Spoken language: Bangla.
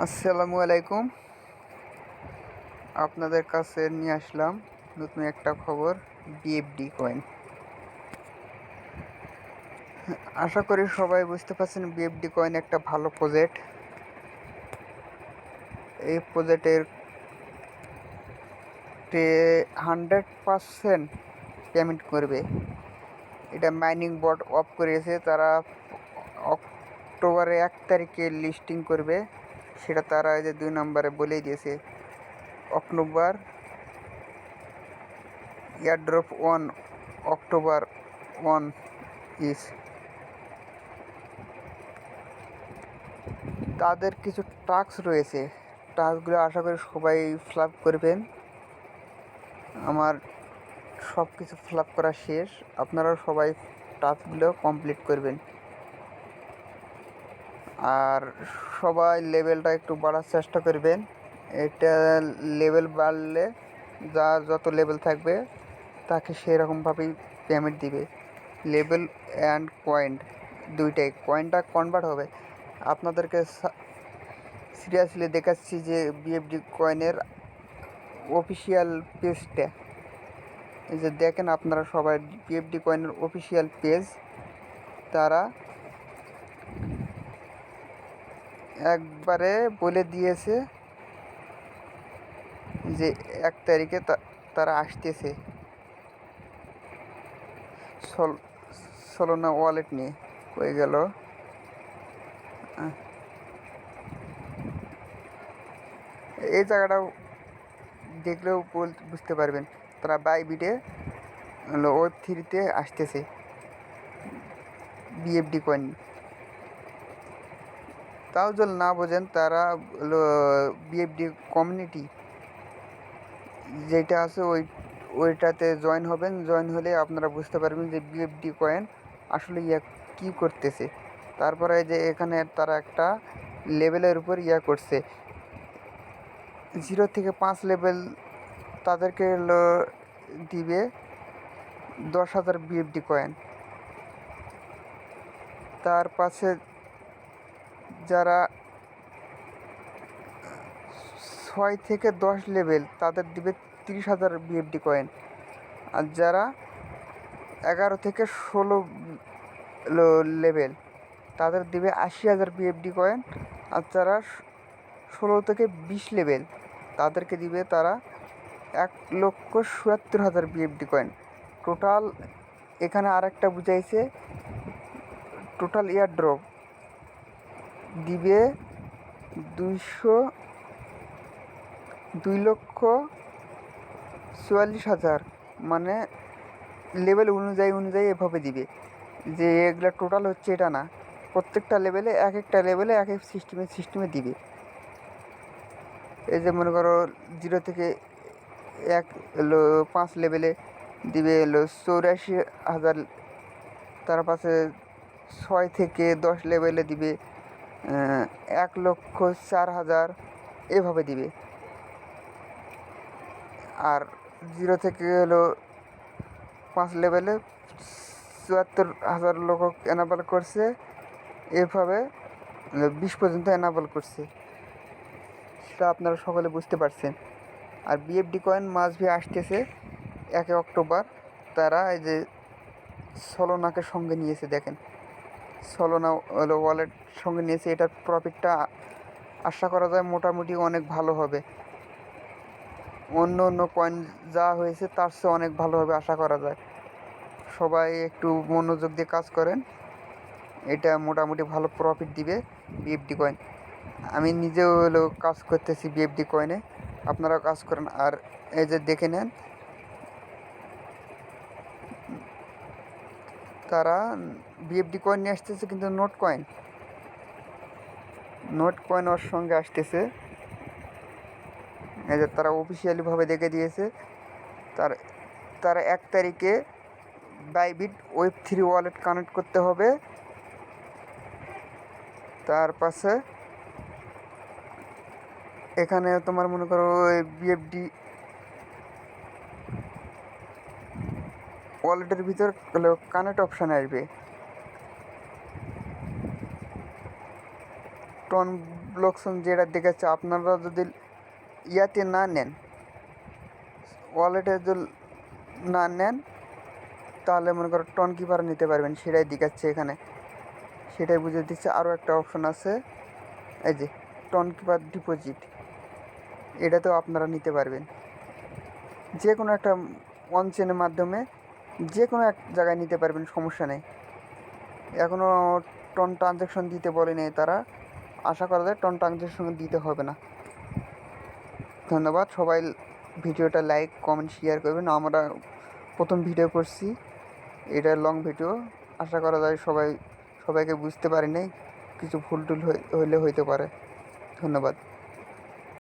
আসসালামু আলাইকুম। আপনাদের কাছে নিয়ে আসলাম নতুন একটা খবর বিএফডি কয়েন আশা করি সবাই বুঝতে পারছেন বিএফডি কয়েন একটা ভালো প্রজেক্ট এই প্রজেক্টের হান্ড্রেড পারসেন্ট পেমেন্ট করবে। এটা মাইনিং বোর্ড অফ করেছে, তারা অক্টোবরে এক তারিখে লিস্টিং করবে। সেটা তারা যে দুই নম্বরে বলেই দিয়েছে। October airdrop one, October one is তাদের কিছু টাস্ক রয়েছে। টাস্কগুলো আশা করি সবাই ফ্লাপ করবেন। আমার সব কিছু ফ্লাপ করা শেষ। আপনারা সবাই টাস্কগুলো কমপ্লিট করবেন। আর সবাই লেভেলটা একটু বাড়ার চেষ্টা করবেন। এটা লেভেল বাড়লে যার যত লেভেল থাকবে, তাকে সেরকমভাবেই পেমেন্ট দিবে। লেভেল অ্যান্ড পয়েন্ট দুইটাই। কয়েনটা কনভার্ট হবে। আপনাদেরকে সিরিয়াসলি দেখাচ্ছি যে বিএফডি কয়েনের অফিসিয়াল পেজটা যে দেখেন আপনারা সবাই বিএফডি কয়েনের অফিসিয়াল পেজ তারা একবারে বলে দিয়েছে যে এক তারিখে তারা আসতেছে। সলোনা ওয়ালেট নিয়ে হয়ে গেল। এই জায়গাটাও দেখলেও বল, বুঝতে পারবেন। তারা বাইবিটে হলো ওয়েব থ্রিতে আসতেছে। বিএফডি কয়েন তাও যদি না বোঝেন, তারা বিএফডি কমিউনিটি যেটা আছে ওই, ওইটাতে জয়েন হবেন। জয়েন হলে আপনারা বুঝতে পারবেন যে বিএফডি কয়েন আসলে ইয়া কী করতেছে। তারপরে যে এখানে তারা একটা লেভেলের উপর ইয়া করছে। জিরো থেকে পাঁচ লেভেল তাদেরকে দিবে দশ হাজার বিএফডি কয়েন তার পাশে যারা ছয় থেকে দশ লেভেল তাদের দিবে তিরিশ হাজার বিএফডি কয়েন আর যারা এগারো থেকে ষোলো লেভেল তাদের দিবে আশি হাজার বিএফডি কয়েন আর যারা ষোলো থেকে বিশ লেভেল তাদেরকে দিবে তারা এক লক্ষ সুয়াত্তর হাজার বিএফডি কয়েন টোটাল এখানে আর একটা বুঝাইছে টোটাল ইয়ার ড্রপ দিবে দুইশো দুই লক্ষ চুয়াল্লিশ হাজার। মানে লেভেল অনুযায়ী অনুযায়ী এভাবে দিবে। যে এগুলো টোটাল হচ্ছে এটা না। প্রত্যেকটা লেভেলে এক একটা লেভেলে এক এক সিস্টেমে সিস্টেমে দিবে। এই যে মনে করো জিরো থেকে এক এলো পাঁচ লেভেলে দিবে এলো চৌরাশি হাজার। তার পাশে ছয় থেকে দশ লেভেলে দিবে। এক লক্ষ চার হাজার এভাবে দিবে। আর জিরো থেকে হলো পাঁচ লেভেলে চুয়াত্তর হাজার লোক এনাবল করছে। এভাবে বিশ পর্যন্ত এনাবল করছে। সেটা আপনারা সকলে বুঝতে পারছেন। আর বিএফডি কয়েন মাসভি আসতেছে একে অক্টোবর। তারা এই যে সলোনাকে সঙ্গে নিয়েছে, দেখেন। সলোনা ওয়ালেট সঙ্গে নিয়েছে। এটার প্রফিটটা আশা করা যায় মোটামুটি অনেক ভালো হবে। অন্য অন্য কয়েন যা হয়েছে তার চেয়ে অনেক ভালোভাবে আশা করা যায়। সবাই একটু মনোযোগ দিয়ে কাজ করেন। এটা মোটামুটি ভালো প্রফিট দিবে বিএফডি কয়েন আমি নিজেও হলো কাজ করতেছি বিএফডি কয়েনে আপনারাও কাজ করেন। আর এই যে দেখে নেন তারা বিএফডি কয়েন নিয়ে আসতেছে, কিন্তু নোট কয়েন নোট কয়েন ওর সঙ্গে আসতেছে। যে তারা অফিসিয়ালিভাবে দেখে দিয়েছে। তার, তারা এক তারিখে Bybit web three wallet connect করতে হবে। তার পাশে এখানে তোমার মনে করো বিএফডি ওয়ালেটের ভিতর কানেক্ট অপশান আসবে। টন ব্লকসন যেটা দেখাচ্ছে, আপনারা যদি ইয়াতে না নেন ওয়ালেটে যদি না নেন, তাহলে মনে করো টন কিপার নিতে পারবেন, সেটাই দেখাচ্ছে এখানে। সেটাই বুঝে দিচ্ছে আরও একটা অপশন আছে, এই যে টন কিপার ডিপোজিট এটাতেও আপনারা নিতে পারবেন। যে কোনো একটা অনচেনের মাধ্যমে যে কোনো এক জায়গায় নিতে পারবেন, সমস্যা নেই। এখনও টন ট্রানজ্যাকশন দিতে বলেনি তারা। আশা করা যায় টন ট্রানজ্যাকশন দিতে হবে না। ধন্যবাদ। সবাই ভিডিওটা লাইক কমেন্ট শেয়ার করবেন। আমরা প্রথম ভিডিও করছি। এটা লং ভিডিও আশা করা যায় সবাই, সবাইকে বুঝতে পারি নাই। কিছু ভুল টুল হই- হইলে হইতে পারে। ধন্যবাদ।